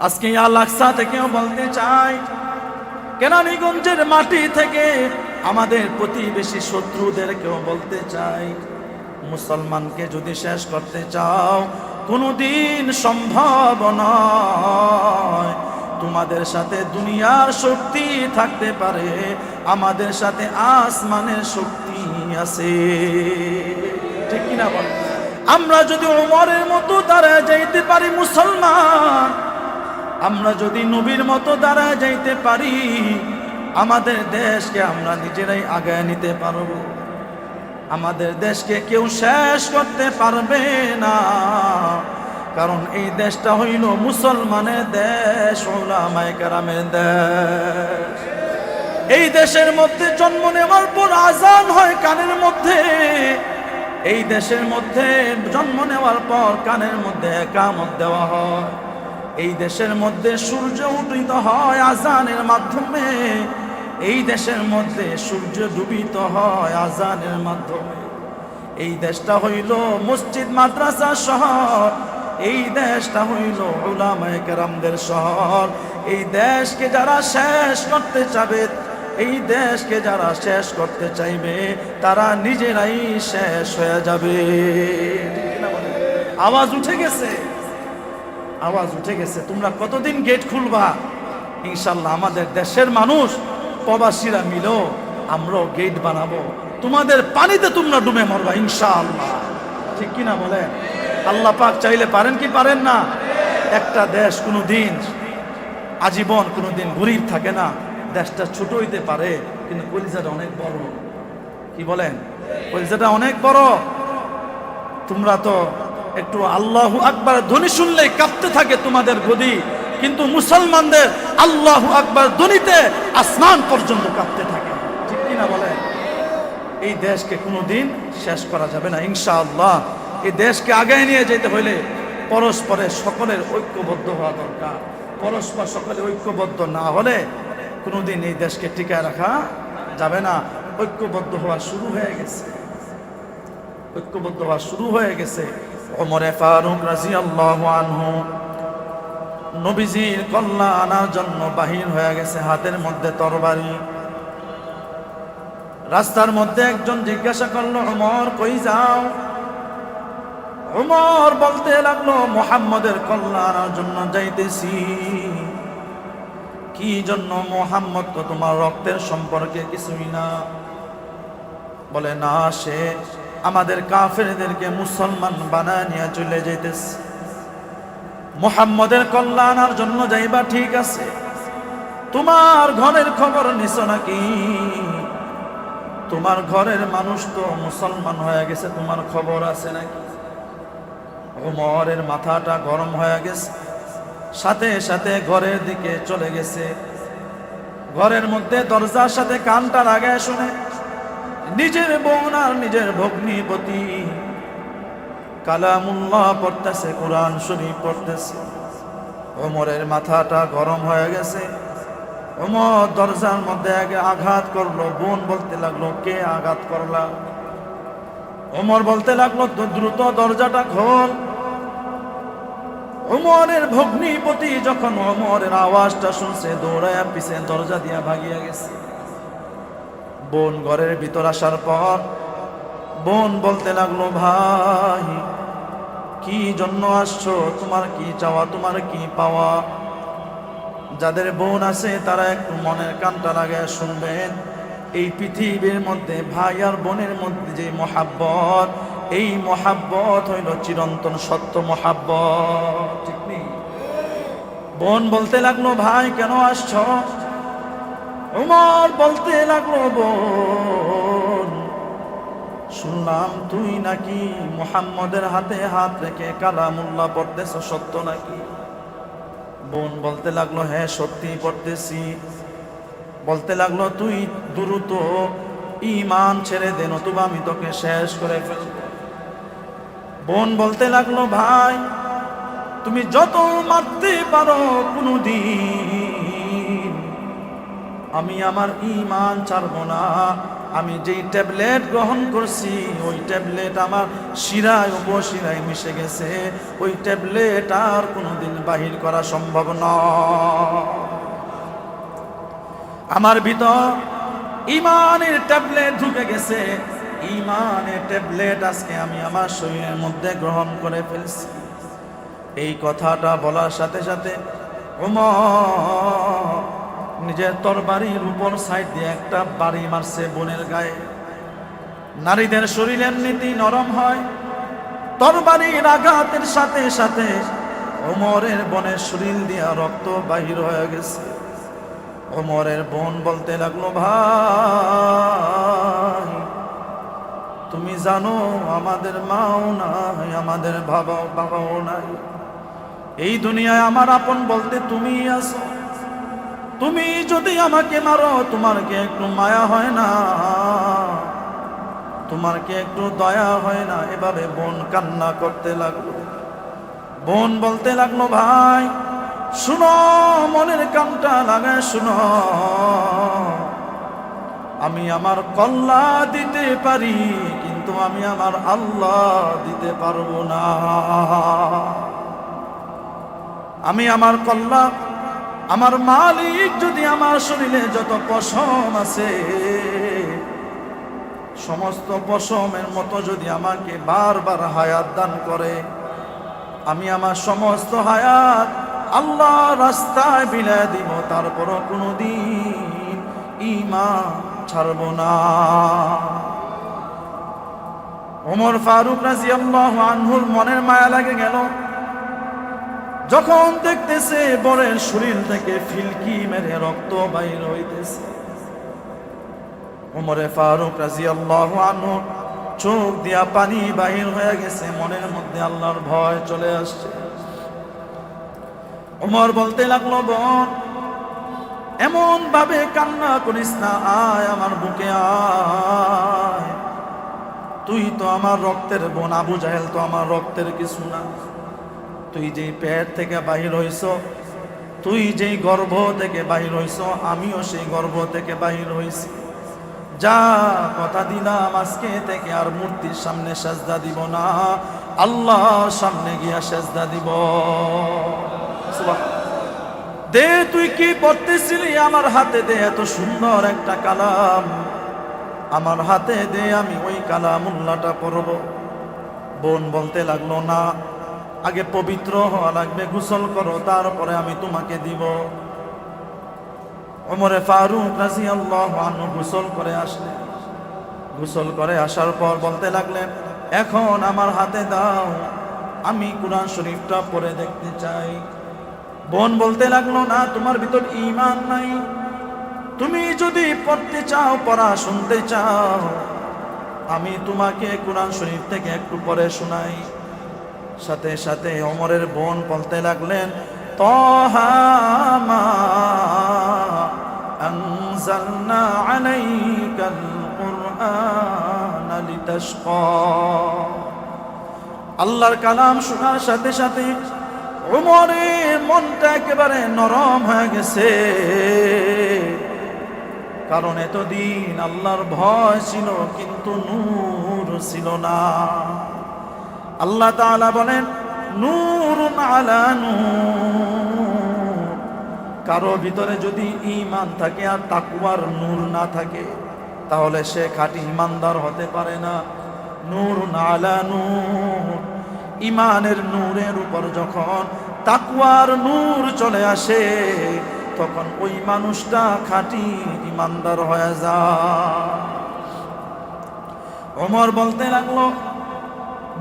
আজকে আলাক্সা থেকেও বলতে চাই, কেরানীগঞ্জের মাটি থেকে আমাদের প্রতিবেশী শত্রুদেরকেও বলতে চাই, মুসলমানকে যদি শেষ করতে চাও, কোনোদিন সম্ভব নয়। তোমাদের সাথে দুনিয়ার শক্তি থাকতে পারে, আমাদের সাথে আসমানের শক্তি আছে। ঠিক কিনা বল? আমরা যদি ওমরের মতো তারা যাইতে পারি মুসলমান আমরা যদি নবীর মতো দাঁড়ায় যাইতে পারি, আমাদের দেশকে আমরা নিজেরাই আগায় নিতে পারব। আমাদের দেশকে কেউ শেষ করতে পারবে না। কারণ এই দেশটা হইল মুসলমানের দেশ, ওলামায়ে কেরামের দেশ। এই দেশের মধ্যে জন্ম নেওয়ার পর আজান হয় কানের মধ্যে। এই দেশের মধ্যে জন্ম নেওয়ার পর কানের মধ্যে কামত দেওয়া হয়। এই দেশের মধ্যে সূর্য উদিত হয় আজানের মাধ্যমে। এই দেশের মধ্যে সূর্য ডুবিত হয় আজানের মাধ্যমে। এই দেশটা হইল মসজিদ, মাদ্রাসা শহর। এই দেশটা হইল ওলামায়ে কেরামদের শহর। এই দেশকে যারা শেষ করতে চাবে, এই দেশকে যারা শেষ করতে চাইবে, তারা নিজেরাই শেষ হয়ে যাবে? আওয়াজ উঠে গেছে? আওয়াজ উঠে গেছে, তোমরা কতদিন গেট খুলবা? ইনশাল্লাহ আমাদের দেশের মানুষ, প্রবাসীরা মিলো আমরাও গেট বানাবো। তোমাদের পানিতে তোমরা ডুবে মরবা, ইনশাআল্লাহ। ঠিক কিনা বলে আল্লাহ পাক চাইলে পারেন কি পারেন না? একটা দেশ কোনো দিন আজীবন কোনো দিন গরিব থাকে না। দেশটা ছোট হইতে পারে, কিন্তু কলিজাটা অনেক বড়। কি বলেন? কলিজাটা অনেক বড়। তোমরা তো একটু আল্লাহ আকবার ধ্বনি শুনলেই কাঁপতে থাকে তোমাদের গদি। কিন্তু মুসলমানদের আল্লাহ আকবার ধ্বনিতে আসমান পর্যন্ত কাঁপতে থাকে। ঠিক কিনা বলে এই দেশকে কোনোদিন শেষ করা যাবে না, ইনশাআল্লাহ। এই দেশকে আগায় নিয়ে যেতে হইলে পরস্পরের সকলের ঐক্যবদ্ধ হওয়া দরকার। পরস্পর সকলে ঐক্যবদ্ধ না হলে কোনোদিন এই দেশকে টিকায় রাখা যাবে না। ঐক্যবদ্ধ হওয়া শুরু হয়ে গেছে। ঐক্যবদ্ধ হওয়া শুরু হয়ে গেছে। ওমরে ফারুক রাজি আল্লাহ আনহু নবীজির কল্লা আনার জন্য বাহির হয়ে গেছে হাতের মধ্যে তরবারি। রাস্তার মধ্যে একজন জিজ্ঞাসা করল, ওমর, কই যাও? ওমর বলতে লাগল, মোহাম্মদের কল্লা আনার জন্য যাইতেছি। কি জন্য মোহাম্মদ তো তোমার রক্তের সম্পর্কে কিছুই না? বলে, না, সে আমাদের কাফেরদেরকে মুসলমান বানায় নিয়ে চলে যাইতেছে। মোহাম্মদের কল্যাণার জন্য যাইবা ঠিক আছে। তোমার ঘরের খবর নিছ নাকি? তোমার ঘরের মানুষ তো মুসলমান হয়ে গেছে, তোমার খবর আছে নাকি? ওমরের মাথাটা গরম হয়ে গেছে। সাথে সাথে ঘরের দিকে চলে গেছে। ঘরের মধ্যে দরজার সাথে কানটা লাগায় শুনে নিজের বোন আর নিজের ভগ্নিপতি। কালামুল্লাহ পড়তেছে, কোরআন শরীফ পড়তেছে। ওমরের মাথাটা গরম হয়ে গেছে। ওমর দরজার মধ্যে আগে আঘাত করল, বোন বলতে লাগল, কে আঘাত করলা? ওমর বলতে লাগল, "তো দ্রুত দরজাটা খোল। ওমরের ভগ্নিপতি যখন ওমরের আওয়াজটা শুনছে দৌড়ায় পিছে দরজা দিয়া ভাগিয়া গেছে। বোন ঘরের ভিতর আসার পর বোন বলতে লাগল, ভাই, কি জন্য আসছো? তোমার কি চাওয়া? তোমার কি পাওয়া? যাদের বোন আছে, তারা একটু মনের কানটা লাগায় শুনবেন। এই পৃথিবীর মধ্যে ভাই আর বোনের মধ্যে যে মহাব্বত, এই মহাব্বত হইল চিরন্তন সত্য মহাব্বত। ঠিক নেই? বোন বলতে লাগল, ভাই, কেন আসছো? উমর বলতে লাগল বোন। শুনলাম তুই নাকি মোহাম্মদের হাতে হাত রেখে কালামুল্লাহ পড়তেছ, সত্য নাকি? বোন বলতে লাগল হ্যাঁ সত্যি পড়তেছি। বলতে লাগল, তুই দ্রুত ইমান ছেড়ে দে, নতুবা আমি তোকে শেষ করে ফেলব। বোন বলতে লাগল, ভাই, তুমি যত মারতে পারো কোনোদিন আমি আমার ইমান ছাড়বো না। আমি যেই ট্যাবলেট গ্রহণ করছি, ওই ট্যাবলেট আমার শিরায় উপশিরায় মিশে গেছে। ওই ট্যাবলেট আর কোনোদিন বাহির করা সম্ভব নয়। আমার ভিতর ইমানের ট্যাবলেট ঢুকে গেছে। ইমানের ট্যাবলেট আজকে আমি আমার শরীরের মধ্যে গ্রহণ করে ফেলছি। এই কথাটা বলার সাথে সাথে নিজের তরবারির উপর সাইড দিয়ে একটা বাড়ি মারছে বোনের গায়ে। নারীদের শরীরের নীতি নরম হয়। তরবারির আঘাতের সাথে সাথে ওমরের বনের শরীর দিয়া রক্ত বাহির হয়ে গেছে। ওমরের বোন বলতে লাগল, ভাই, তুমি জানো আমাদের মাও নাই, আমাদের বাবাও বাবাও নাই। এই দুনিয়ায় আমার আপন বলতে তুমি আছো। তুমি যদি আমাকে মারো, তোমার কি একটু মায়া হয় না? তোমার কি একটু দয়া হয় না? এভাবে বোন কান্না করতে লাগল। বোন বলতে লাগল, ভাই, শুনো, মনের কামটা লাগায় শুনো। আমি আমার কল্লা দিতে পারি, কিন্তু আমি আমার আল্লাহ দিতে পারব না। আমি আমার কল্লা আমার মালিক যদি আমার শরীরে যত পশম আছে, সমস্ত পশমের মতো যদি আমাকে বারবার হায়াত দান করে, আমি আমার সমস্ত হায়াত আল্লাহ রাস্তায় বিলায় দিব, তারপরও কোনোদিন ইমা ছাড়ব না। ওমর ফারুক রাজি আল্লাহ আনহুর মনের মায়া লাগে গেল। যখন দেখতেছে বরের শরীর থেকে ফিলকি মেরে রক্ত বাইর হইতেছে। ওমরে ফারুক রাজি আল্লাহ চোখ দিয়া পানি বাহির হয়ে গেছে, মনের মধ্যে আল্লাহর ভয় চলে আসছে। ওমর বলতে লাগল, বোন এমন ভাবে কান্না করিস না, আয় আমার বুকে আয়। তুই তো আমার রক্তের বোন, আবু জাহেল তো আমার রক্তের কিছু না। তুই যেই পেট থেকে বাহির হইছ, তুই যেই গর্ভ থেকে বাহির হইছ, আমিও সেই গর্ভ থেকে বাহির হইছি। যা কথা দিলাম আজকে থেকে আর মূর্তির সামনে সাজদা দিব না, আল্লাহর সামনে গিয়া সাজদা দিব। দে, তুই কি পড়তেছিলি আমার হাতে? দে, এত সুন্দর একটা কালাম। আমার হাতে দে, আমি ওই কালাম কালামুল্লাটা পড়ব। বোন বলতে লাগল, না আগে পবিত্র হওয়া লাগবে, গোসল করো, তারপরে আমি তোমাকে দিব। ওমরে ফারুক রাজি আল্লাহ গোসল করে আসলেন। গোসল করে আসার পর বলতে লাগলেন, এখন আমার হাতে দাও, আমি কোরআন শরীফটা পড়ে দেখতে চাই। বোন বলতে লাগল, না, তোমার ভিতর ইমান নাই। তুমি যদি পড়তে চাও, পড়া শুনতে চাও, আমি তোমাকে কোরআন শরীফ থেকে একটু পরে শোনাই। সাথে সাথে অমরের বোন বলতে লাগলেন তহামা أنزلنا عليك القرآن لتشقى আল্লাহর কালাম শোনার সাথে সাথে উমরের মনটা একেবারে নরম হয়ে গেছে কারণ এতদিন আল্লাহর ভয় ছিল কিন্তু নূর ছিল না আল্লাহ তাআলা বলেন, নূরুন আলা নূর। কারও ভিতরে যদি ইমান থাকে আর তাকুয়ার নূর না থাকে, তাহলে সে খাঁটি ইমানদার হতে পারে না। নূর আলা নূর। ইমানের নূরের উপর যখন তাকুয়ার নূর চলে আসে, তখন ওই মানুষটা খাঁটি ইমানদার হয়ে যায়। অমর বলতে লাগল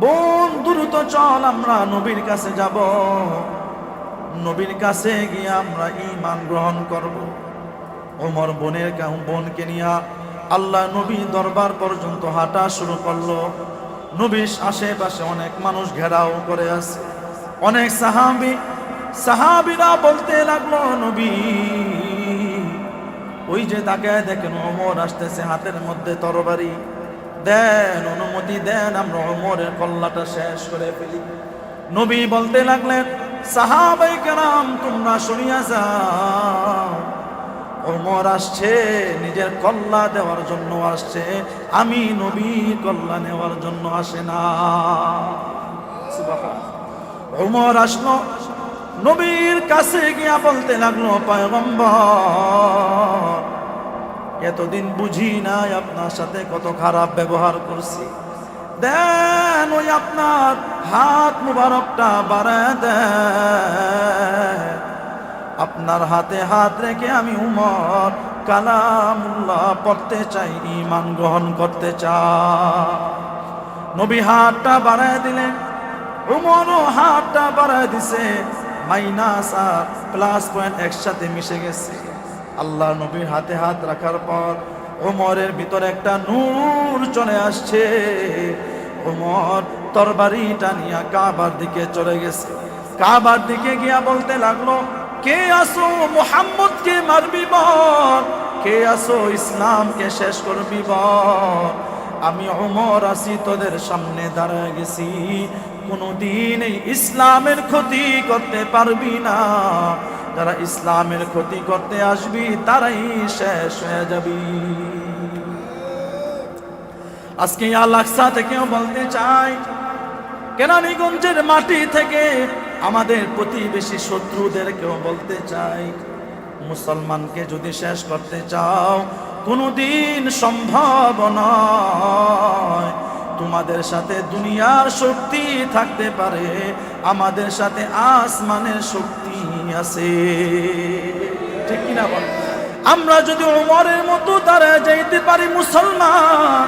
বোন, দ্রুত চল, আমরা নবীর কাছে যাব। নবীর কাছে গিয়ে আমরা ইমান গ্রহণ করব। ওমর বোনের বোনকে নিয়ে আল্লাহ নবী দরবার পর্যন্ত হাঁটা শুরু করল। নবীর আশেপাশে অনেক মানুষ ঘেরাও করে আছে। অনেক সাহাবি, সাহাবিরা বলতে লাগল, নবী, ওই যে তাকে দেখেন, ওমর আসতেছে হাতের মধ্যে তরবারি। দেন, অনুমতি দেন, আমরা ওমরের কল্লাটা শেষ করে ফেলি। নবী বলতে লাগলেন, সাহাবাই কেরাম, তোমরা শুনিয়া যাও। ওমর আসছে, নিজের কল্লা দেওয়ার জন্য আসছে। আমি নবী কল্লা নেওয়ার জন্য আসে না। ওমর আসলো, নবীর কাছে গিয়া বলতে লাগল, পয়গম্বর এতদিন বুঝি নাই আপনার সাথে কত খারাপ ব্যবহার করছি। দেন ওই আপনার হাত মুবারকটা বাড়ায় দেন। আপনার হাতে হাত রেখে আমি উমর কালামুল্লাহ পড়তে চাই ইমান গ্রহণ করতে চাই। নবী হাতটা বাড়ায় দিলেন, উমরও হাতটা বাড়ায় দিছে। মাইনাস আর প্লাস পয়েন্ট একসাথে মিশে গেছে। আল্লাহ নবীর হাতে হাত রাখার পর ওমরের ভিতরে একটা নূর চলে আসছে। ওমর তরবারিটা নিয়ে কাবার দিকে চলে গেছে। কাবার দিকে গিয়া বলতে লাগল, কে আসো মোহাম্মদকে মারবি বল। কে আসো ইসলামকে শেষ করবি বল। আমি ওমর আসি তোদের সামনে দাঁড়ায় গেছি। কোনোদিন ইসলামের ক্ষতি করতে পারবি না। যারা ইসলামের ক্ষতি করতে আসবি, তারাই শেষ হয়ে যাবি। আজকে আলাকসা থেকেও বলতে চাই, কেরানীগঞ্জের মাটি থেকে আমাদের প্রতিবেশী শত্রুদেরকেও বলতে চাই, মুসলমানকে যদি শেষ করতে চাও, কোনোদিন সম্ভব নয়। তোমাদের সাথে দুনিয়ার শক্তি থাকতে পারে, আমাদের সাথে আসমানের শক্তি আছে। ঠিক কিনা বল? আমরা যদি ওমরের মতো দাঁড়ায় যাইতে পারি মুসলমান,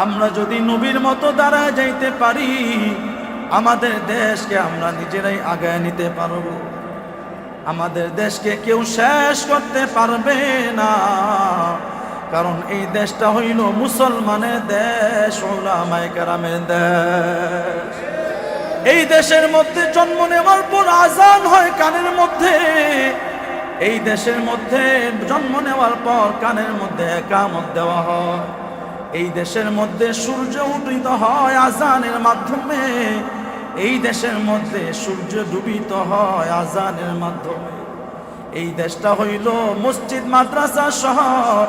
আমরা যদি নবীর মতো দাঁড়ায় যাইতে পারি, আমাদের দেশকে আমরা নিজেরাই আগায় নিতে পারব। আমাদের দেশকে কেউ শেষ করতে পারবে না। কারণ এই দেশটা হইল মুসলমানের দেশ ওলামায়ে কেরামের দেশ। এই দেশের মধ্যে জন্ম নেওয়ার পর আজান হয় কানের মধ্যে। এই দেশের মধ্যে জন্ম নেওয়ার পর কানের মধ্যে একামত দেওয়া হয়। এই দেশের মধ্যে সূর্য উদিত হয় আজানের মাধ্যমে। এই দেশের মধ্যে সূর্য ডুবিত হয় আজানের মাধ্যমে। এই দেশটা হইল মসজিদ, মাদ্রাসা শহর।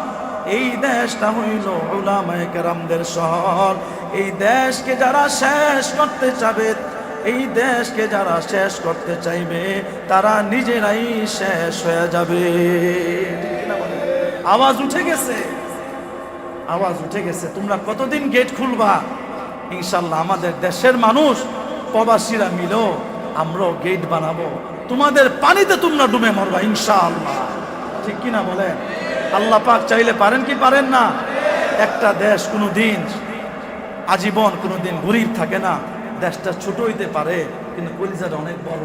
এই দেশটা হইল ওলামায়ে কেরামদের শহর। এই দেশকে যারা শেষ করতে চাবে এই দেশকে যারা শেষ করতে চাইবে, তারা নিজেরাই শেষ হয়ে যাবে? আওয়াজ উঠে গেছে? আওয়াজ উঠে গেছে। তোমরা কতদিন গেট খুলবা? ইনশাল্লাহ আমাদের দেশের মানুষ, প্রবাসীরা মিলো, আমরাও গেট বানাবো। তোমাদের পানিতে তোমরা ডুবে মরবা, ইনশাআল্লাহ। ঠিক কিনা বলেন? আল্লাহ পাক চাইলে পারেন কি পারেন না? একটা দেশ কোনো দিন আজীবন কোনো দিন গরিব থাকে না। দেশটা ছোট হইতে পারে, কিন্তু কলিজাটা অনেক বড়।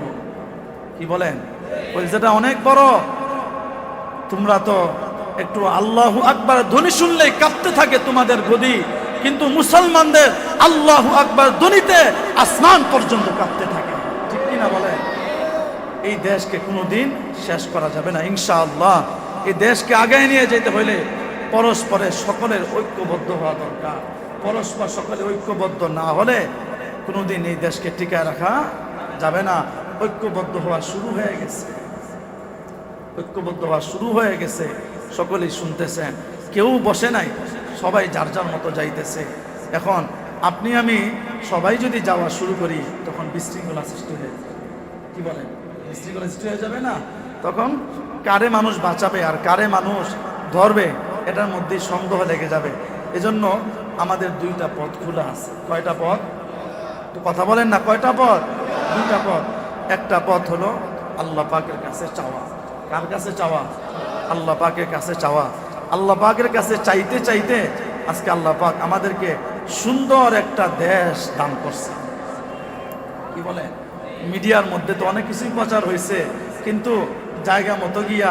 কি বলেন? কলিজাটা অনেক বড়। তোমরা তো একটু আল্লাহ আকবার ধ্বনি শুনলেই কাঁপতে থাকে তোমাদের গদি, কিন্তু মুসলমানদের আল্লাহ আকবার ধ্বনিতে আসমান পর্যন্ত কাঁপতে থাকে। ঠিক কিনা বলে এই দেশকে কোনোদিন শেষ করা যাবে না, ইনশাআল্লাহ। এই দেশকে আগায় নিয়ে যেতে হইলে পরস্পরের সকলের ঐক্যবদ্ধ হওয়া দরকার। পরস্পর সকলে ঐক্যবদ্ধ না হলে কোনোদিন এই দেশকে টিকায় রাখা যাবে না। ঐক্যবদ্ধ হওয়া শুরু হয়ে গেছে। ঐক্যবদ্ধ হওয়া শুরু হয়ে গেছে। সকলেই শুনতেছেন। কেউ বসে নাই। সবাই যার যার মতো যাইতেছে। এখন আপনি, আমি সবাই যদি যাওয়া শুরু করি, তখন বিশৃঙ্খলা সৃষ্টি হয়ে কি বলেন? বিশৃঙ্খলা সৃষ্টি হয়ে যাবে না? তখন কারে মানুষ বাঁচাবে আর কারে মানুষ ধরবে, এটার মধ্যেই সন্দেহ লেগে যাবে। এজন্য আমাদের দুইটা পথ খোলা আছে। কয়টা পথ? কথা বলেন না, কয়টা পথ? দুইটা পথ। একটা পথ হলো আল্লাহ পাকের কাছে চাওয়া। কার কাছে চাওয়া? আল্লাহ পাকের কাছে চাওয়া। আল্লাহ পাকের কাছে চাইতে চাইতে আজকে আল্লাহ পাক আমাদেরকে সুন্দর একটা দেশ দান করছে। কি বলে? মিডিয়ার মধ্যে তো অনেক কিছুই প্রচার হয়েছে, কিন্তু জায়গা মতো গিয়া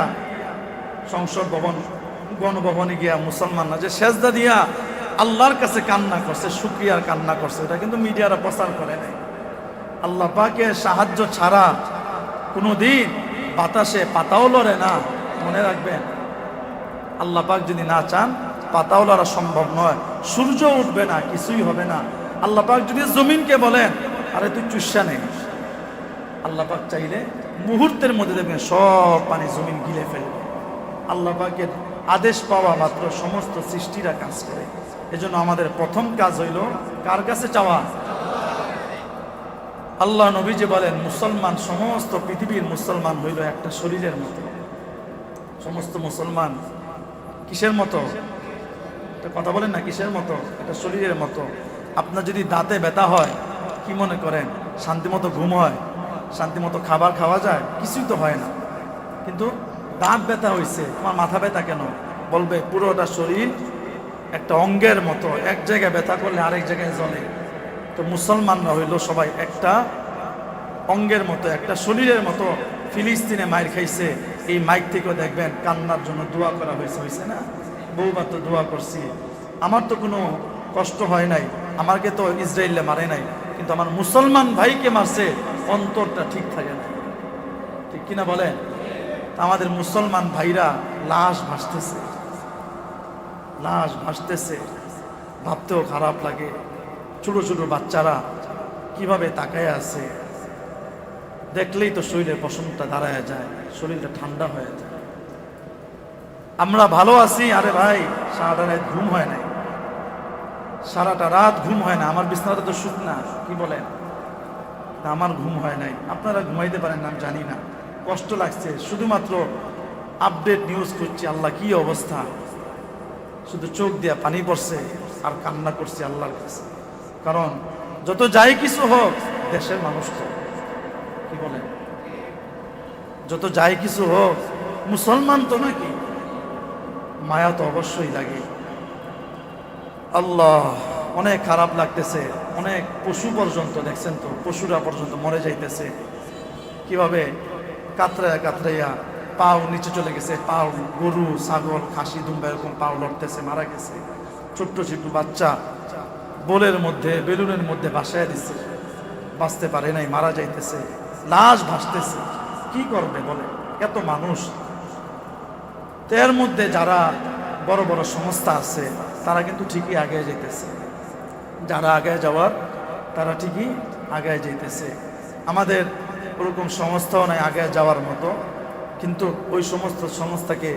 সংসদ ভবন, গণভবনে গিয়া মুসলমানরা যে সেজদা দিয়া আল্লাহর কাছে কান্না করছে, শুক্রিয়ার কান্না করছে। এটা কিন্তু মিডিয়ারা প্রচার করে নাই। আল্লাহ পাকের সাহায্য ছাড়া কোনো দিন বাতাসে পাতাও লড়ে না। মনে রাখবেন, আল্লাহ পাক যদি না চান, পাতাও লড়া সম্ভব নয়। সূর্য উঠবে না, কিছুই হবে না। আল্লাহ পাক যদি জমিনকে বলেন, আরে তুই চুষা নেই। আল্লাহ পাক চাইলে মুহূর্তের মধ্যে দেখবেন সব পানি জমিন গিলে ফেলবে। আল্লাহ পাকের আদেশ পাওয়া মাত্র সমস্ত সৃষ্টিরা কাজ করে। এজন্য আমাদের প্রথম কাজ হইল, কার কাছে চাওয়া? আল্লাহ নবী যে বলেন, মুসলমান, সমস্ত পৃথিবীর মুসলমান হইল একটা শরীরের মতো। সমস্ত মুসলমান কিসের মতো? কথা বলেন না, কিসের মতো? একটা শরীরের মতো। আপনার যদি দাঁতে ব্যথা হয়, কি মনে করেন? শান্তিমতো ঘুম হয়? শান্তিমতো খাবার খাওয়া যায়? কিছুই তো হয় না। কিন্তু দাঁত ব্যথা হয়েছে তোমার মাথা ব্যথা কেন? বলবে, পুরোটা শরীর একটা অঙ্গের মতো, এক জায়গায় ব্যথা করলে আরেক জায়গায় জ্বলে। তো মুসলমানরা হইল সবাই একটা অঙ্গের মতো, একটা শরীরের মতো ফিলিস্তিনে মাইর খাইছে। এই মাইক থেকেও দেখবেন কান্নার জন্য দোয়া করা হয়েছে হয়েছে না? বহুবার তো দোয়া করছি। আমার তো কোনো কষ্ট হয় নাই আমাকে তো ইসরায়েলে মারে নাই, কিন্তু আমার মুসলমান ভাইকে মারছে, অন্তরটা ঠিক থাকে না। ঠিক কিনা বলেন? আমাদের মুসলমান ভাইরা লাশ ভাসতেছে। লাশ ভাসতেছে। ভাবতেও খারাপ লাগে। ছোট ছোট বাচ্চারা কীভাবে তাকায় আছে? দেখলেই তো শরীরের পশমটা দাঁড়ায় যায়, শরীরটা ঠান্ডা হয়ে যায়। আমরা ভালো আছি? আরে ভাই, সারাটা রাত ঘুম হয় নাই। সারাটা রাত ঘুম হয় না, আমার বিছানাটা তো সুখ না, কি বলেন? আমার ঘুম হয় নাই। আপনারা ঘুমাইতে পারেন না জানি না। কষ্ট লাগছে। শুধুমাত্র আপডেট নিউজ করছি আল্লাহ কি অবস্থা? শুধু চোখ দিয়া পানি পড়ছে আর কান্না করছে আল্লাহর কাছে। কারণ যত যাই কিছু হোক, দেশের মানুষ তো। কি বলেন? যত যাই কিছু হোক, মুসলমান তো নাকি মায়া তো অবশ্যই লাগে। আল্লাহ, অনেক খারাপ লাগতেছে। অনেক পশু পর্যন্ত, দেখছেন তো, পশুরা পর্যন্ত মরে যাইতেছে। কীভাবে? কাতরাইয়া কাতরাইয়া পাও নিচে চলে গেছে, পাও, গরু, ছাগল, খাসি, দুম্বা এরকম পাও লড়তেছে, মারা গেছে। ছোট্ট ছোট্ট বাচ্চা বোলের মধ্যে, বেলুনের মধ্যে ভাসায় দিচ্ছে বাঁচতে পারে নাই, মারা যাইতেছে, লাশ ভাসতেছে। কি করবে বলে? এত মানুষ। এর মধ্যে যারা বড় বড় সংস্থা আছে, তারা কিন্তু ঠিকই আগে যেতেছে যারা আগে যাওয়ার, তারা ঠিকই আগে যেতেছে আমাদের ওরকম সংস্থাও নাই আগে যাওয়ার মতো। কিন্তু ওই সমস্ত সংস্থাকে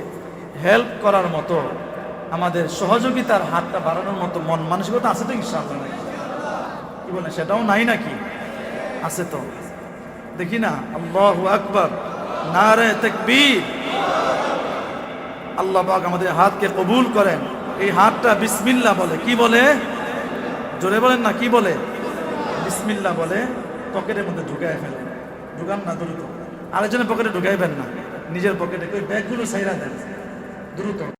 হেল্প করার মতো, আমাদের সহযোগিতার হাতটা বাড়ানোর মতো মন মানসিকতা আছে তো ইনশাআল্লাহ কি বলে সেটাও নাই নাকি? আছে তো। দেখি না, আল্লাহ আকবর, নারে তেকবীর। আল্লাহ পাক আমাদের হাতকে কবুল করেন। এই হাতটা বিসমিল্লা বলে, কি বলে? জোরে বলেন না, কি বলে? বিসমিল্লা বলে, পকেটের মধ্যে ঢুকায় ফেলে ঢুকান না, দ্রুত। আরেকজনের পকেটে ঢুকাইবেন না। নিজের পকেটে ব্যাগগুলো সাইরা দেন। দ্রুত।